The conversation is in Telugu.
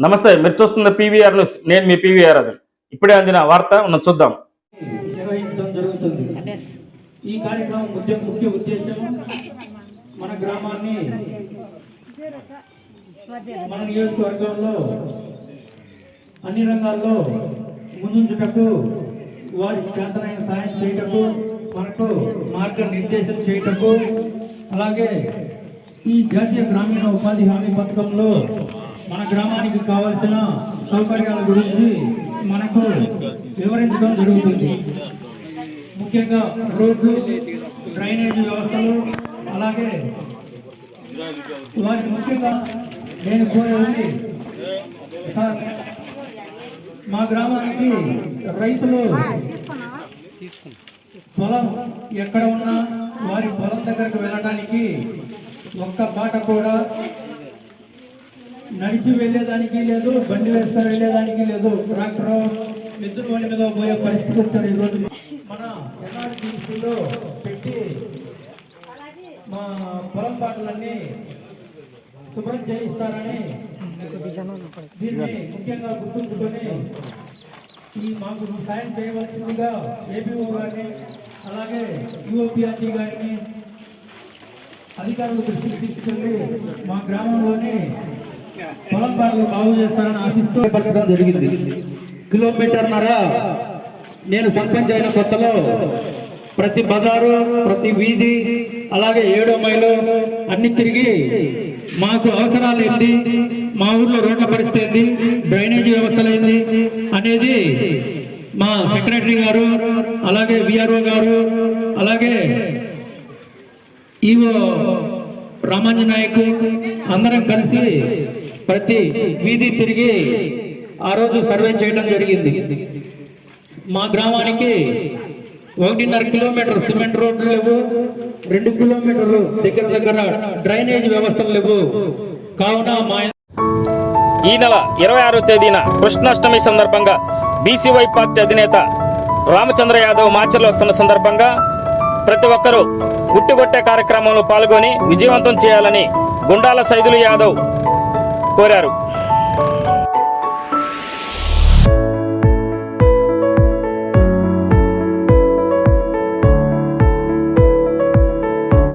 నమస్తే మీరు చూస్తున్న పీవీఆర్ న్యూస్. నేను మీ పీవీఆర్ అది ఇప్పుడే అందిన వార్త మనం చూద్దాం. నిర్వహించడం జరుగుతుంది ఈ కార్యక్రమం ముఖ్య ముఖ్య ఉద్దేశం మన గ్రామాన్ని మన నియోజకవర్గంలో అన్ని రంగాల్లో ముందుంచుటకు వారి చేతనైన సాయం చేయటకు మనకు మార్గనిర్దేశం చేయటకు అలాగే ఈ జాతీయ గ్రామీణ ఉపాధి హామీ పథకంలో మన గ్రామానికి కావలసిన సౌకర్యాల గురించి మనకు వివరించడం జరుగుతుంది. ముఖ్యంగా రోడ్లు డ్రైనేజీ వ్యవస్థలు అలాగే వారికి ముఖ్యంగా నేను కోరేది సార్, మా గ్రామానికి రైతులు పొలం ఎక్కడ ఉన్నా వారి పొలం దగ్గరకు వెళ్ళడానికి ఒక్క బాట కూడా నడిచి వెళ్ళేదానికి లేదు బండి వేస్తారు వెళ్ళేదానికి లేదు. ట్రాక్టర్ ఎద్దుల బండి మీద పోయే పరిస్థితి వచ్చారు ఈరోజు. మన ఎన్ఆర్టీసీలో పెట్టి మా పొలం పాటలన్నీ శుభ్రం చేయిస్తారని దీన్ని ముఖ్యంగా గుర్తుంచుకొని ఈ మాకు సాయం చేయవలసిందిగా ఏపీఓ గారిని అలాగే యుఓపిఆర్టీ గారిని అధికారులు దృష్టికి తీసుకెళ్ళి మా గ్రామంలోని పొలం పాటలు బాగు చేస్తారని ఆశిస్తూ పరచడం జరిగింది. కిలోమీటర్న్నర నేను సర్పంచ్ అయిన కొత్తలో ప్రతి బజారు ప్రతి వీధి అలాగే ఏడో మైలు అన్ని తిరిగి మాకు అవసరాలు ఏంటి మా ఊర్లో రోడ్ల పరిస్థితి ఏంది? డ్రైనేజీ వ్యవస్థలు ఏంది? అనేది మా సెక్రటరీ గారు అలాగే విఆర్ఓ గారు అలాగే ఈవో రామాంజ నాయక్ అందరం కలిసి ప్రతి వీధి తిరిగి ఆ రోజు సర్వే చేయడం జరిగింది. మా గ్రామానికి ఒకటిన్నర కిలోమీటర్ సిమెంట్ రోడ్లు లేవు రెండు కిలోమీటర్లు దగ్గర దగ్గర డ్రైనేజ్ వ్యవస్థలు లేవు. కావున మా ఈ నెల ఇరవై ఆరో తేదీన కృష్ణాష్టమి సందర్భంగా బీసీవై పార్టీ అధినేత రామచంద్ర యాదవ్ మార్చలు వస్తున్న సందర్భంగా ప్రతి ఒక్కరూ గుట్టుగొట్టే కార్యక్రమంలో పాల్గొని విజయవంతం చేయాలని గుండాల సైదులు యాదవ్ కోరారు